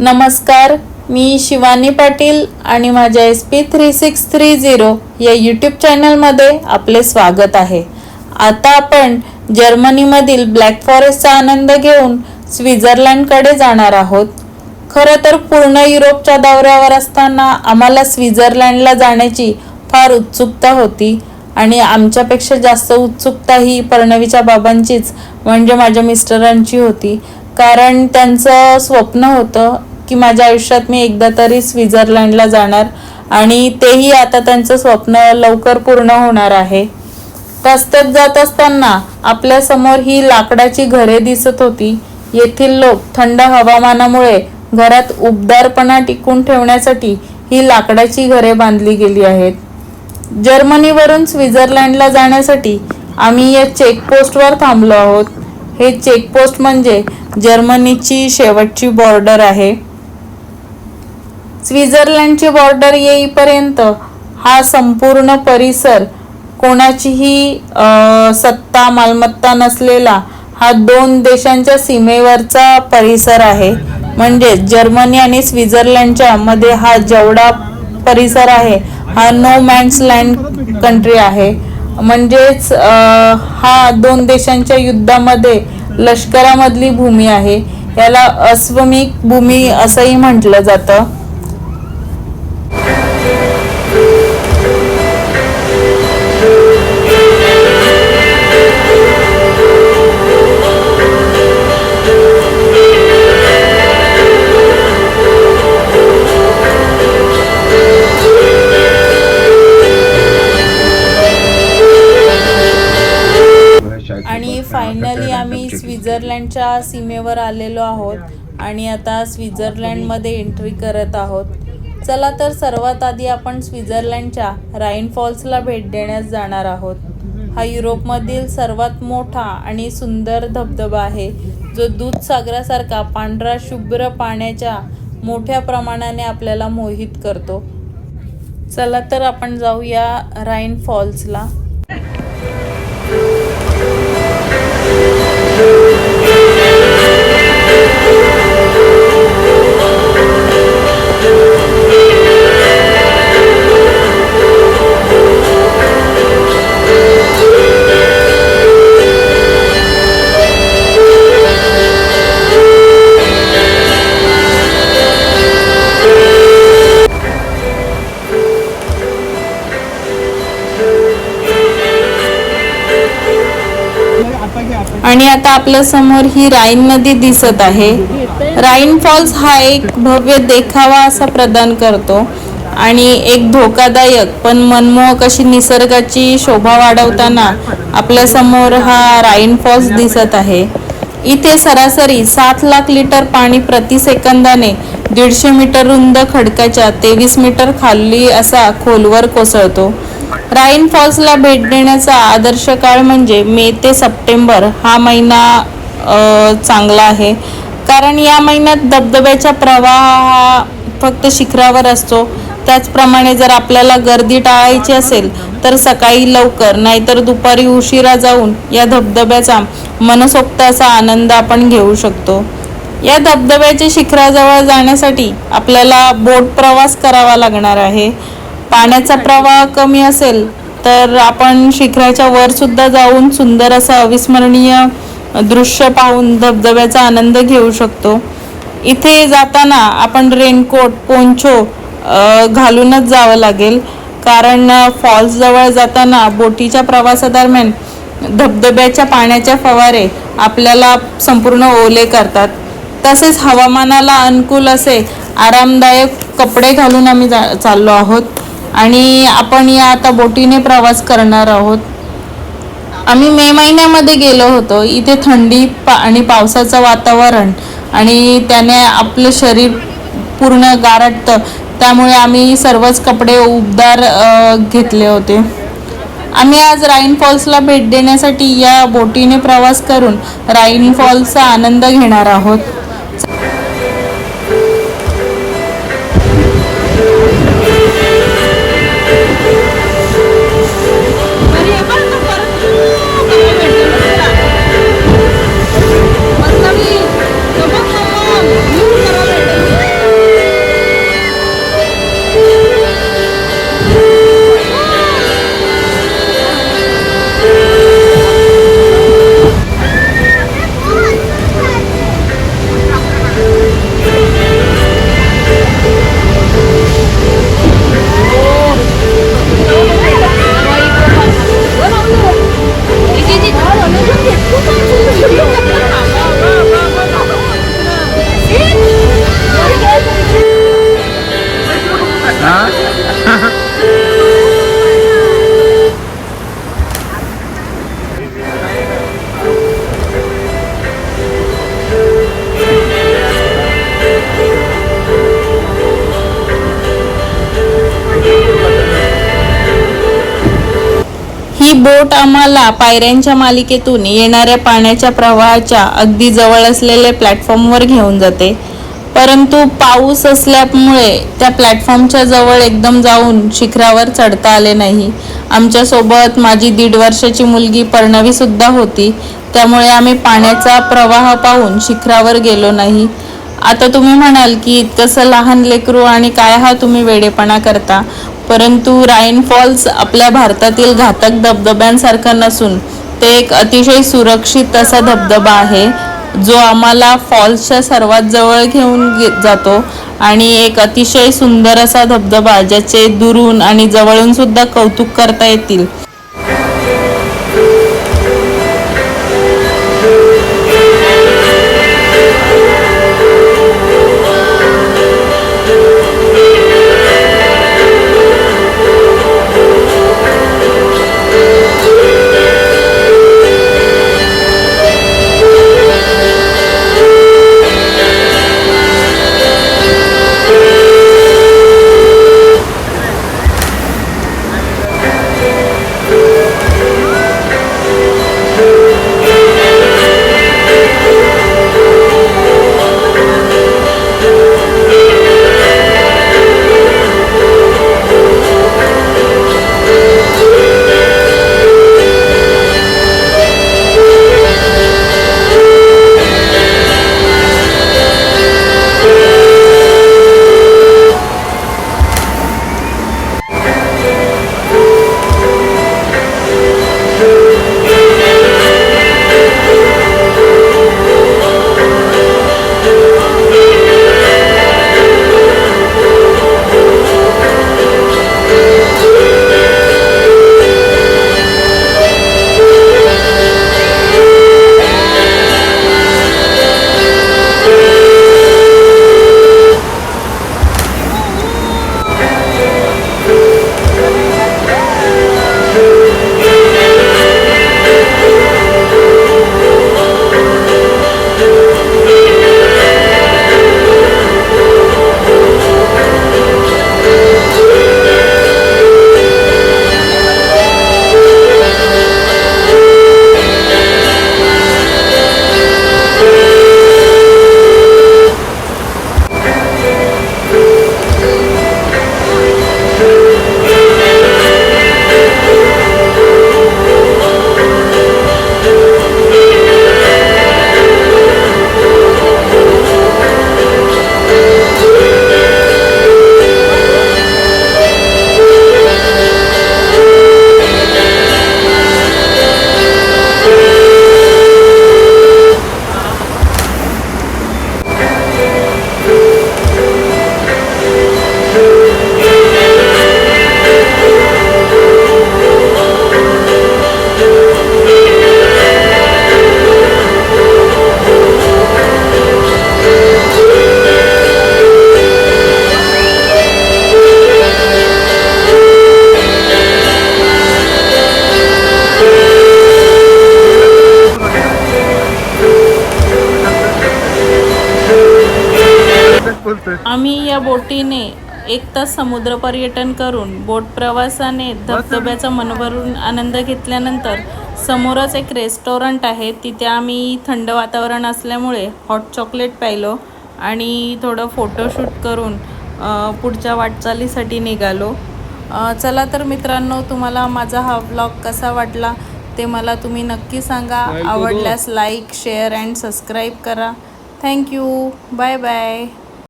नमस्कार मी शिवानी पाटील आणि माझ्या S P three six three zero या यूट्यूब चॅनलमध्ये आपले स्वागत आहे. आता आपण जर्मनीमधील ब्लॅक फॉरेस्टचा आनंद घेऊन स्वित्झर्लंडकडे जाणार आहोत. खरं तर पूर्ण युरोपच्या दौऱ्यावर असताना आम्हाला स्वित्झर्लंडला जाण्याची फार उत्सुकता होती आणि आमच्यापेक्षा जास्त उत्सुकता ही परणवीच्या बाबांचीच म्हणजे माझ्या मिस्टरांची होती. कारण त्यांचं स्वप्न होतं की माझ्या आयुष्यात मी एकदा तरी स्वित्झर्लंडला जाणार आणि तेही आता त्यांचं स्वप्न लवकर पूर्ण होणार आहे. रस्त्यात जात असताना आपल्यासमोर ही लाकडाची घरे दिसत होती. येथील लोक थंड हवामानामुळे घरात उबदारपणा टिकून ठेवण्यासाठी ही लाकडाची घरे बांधली गेली आहेत. जर्मनीवरून स्वित्झर्लंडला जाण्यासाठी आम्ही या चेकपोस्टवर थांबलो आहोत. हे चेकपोस्ट म्हणजे जर्मनीची शेवटची बॉर्डर आहे. स्वित्झर्लंडची बॉर्डर येईपर्यंत हा संपूर्ण परिसर कोणाचीही सत्ता मालमत्ता नसलेला हा दोन देशांच्या सीमेवरचा परिसर आहे. म्हणजे जर्मनी आणि स्वित्झर्लंडच्या मध्ये हा जेवढा परिसर आहे हा नो मॅन्स लँड कंट्री आहे. म्हणजेच हा दोन देशांच्या युद्धामध्ये लष्करामधली भूमी आहे. याला अस्वमिक भूमी असंही म्हटलं जातं. आणि फायनली आम्ही स्वित्झर्लंडच्या सीमेवर आलेलो आहोत आणि आता स्वित्झर्लंडमध्ये एंट्री करत आहोत. चला तर सर्वात आधी आपण स्वित्झर्लंडच्या राईन फॉल्सला भेट देण्यास जाणार आहोत. हा युरोपमधील सर्वात मोठा आणि सुंदर धबधबा आहे जो दूधसागरासारखा पांढरा शुभ्र पाण्याच्या मोठ्या प्रमाणाने आपल्याला मोहित करतो. चला तर आपण जाऊया राईन फॉल्सला. Thank you. आणि आता आपल्यासमोर ही राईन नदी दिसत आहे. राईन फॉल्स हा एक भव्य देखावा असा प्रदान करतो आणि एक धोकादायक पण मनमोहक अशी निसर्गाची शोभा वाढवताना आपल्यासमोर हा राईन फॉल्स दिसत आहे. इथे सरासरी सात लाख लिटर पाणी प्रति सेकंदाने दीडशे मीटर रुंद खडकाच्या तेवीस मीटर खाली असा खोलवर कोसळतो. राईन फॉल्सला भेट देण्याचा आदर्श काळ म्हणजे मे ते सप्टेंबर हा महिना चांगला आहे. कारण या महिन्यात धबधब्याचा प्रवाह हा फक्त शिखरावर असतो. त्याचप्रमाणे जर आपल्याला गर्दी टाळायची असेल तर सकाळी लवकर नाहीतर दुपारी उशिरा जाऊन या धबधब्याचा मनसोक्त असा आनंद आपण घेऊ शकतो. या धबधब्याच्या शिखराजवळ जाण्यासाठी आपल्याला बोट प्रवास करावा लागणार आहे. पाण्याचा प्रवाह कमी असेल तर आपण शिखराच्या वर सुद्धा जाऊन सुंदर असं अविस्मरणीय दृश्य पाहून धबधब्याचा आनंद घेऊ शकतो. इथे जाताना आपण रेनकोट पोंचो घालूनच जावं लागेल. कारण फॉल्स जवळ जाताना बोटीच्या प्रवासादरम्यान धबधब्याच्या पाण्याच्या फवारे आपल्याला संपूर्ण ओले करतात. तसेच हवामानाला अनुकूल असे आरामदायक कपडे घालून आम्ही जा चाललो आहोत. आणि आपण या आता बोटीने प्रवास करणार आहोत. आम्ही मे महिन्यामध्ये गेलो होतो. इथे थंडी पा आणि पावसाचं वातावरण आणि त्याने आपलं शरीर पूर्ण गारटतं. त्यामुळे आम्ही सर्वच कपडे उबदार घेतले होते. आम्ही आज राईन फॉल्सला भेट देण्यासाठी या बोटीने प्रवास करून राईन फॉल्सचा आनंद घेणार आहोत. आम्हाला पायऱ्यांच्या मालिकेतून येणाऱ्या पाण्याच्या प्रवाहाच्या अगदी जवळ असलेले प्लॅटफॉर्मवर घेऊन जाते. परंतु पाऊस असल्यामुळे त्या प्लॅटफॉर्मच्या जवळ एकदम जाऊन शिखरावर चढता आले नाही. आमच्यासोबत माझी दीड वर्षाची मुलगी पर्णवी सुद्धा होती. त्यामुळे आम्ही पाण्याचा प्रवाह पाहून शिखरावर गेलो नाही. आता तुम्ही म्हणाल की इतकंसं लहान लेकरू आणि काय हा तुम्ही वेडेपणा करता? परंतु राईन फॉल्स आपल्या भारतातील घातक धबधब्यांसारखा नसून ते एक अतिशय सुरक्षित असा धबधबा आहे जो आम्हाला फॉल्सच्या सर्वात जवळ घेऊन जातो आणि एक अतिशय सुंदर असा धबधबा ज्याचे दुरून आणि जवळून सुद्धा कौतुक करता येतील. बोलतोय? आम्ही या बोटीने एक तास समुद्र पर्यटन करून बोट प्रवासाने धबधब्याचा मनभरून आनंद घेतल्यानंतर समोरच एक रेस्टॉरंट आहे. तिथे आम्ही थंड वातावरण असल्यामुळे हॉट चॉकलेट प्यायलो आणि थोडं फोटोशूट करून पुढच्या वाटचालीसाठी निघालो. चला तर मित्रांनो तुम्हाला माझा हा व्लॉग कसा वाटला ते मला तुम्ही नक्की सांगा. आवडल्यास लाईक शेअर अँड सबस्क्राईब करा. Thank you bye bye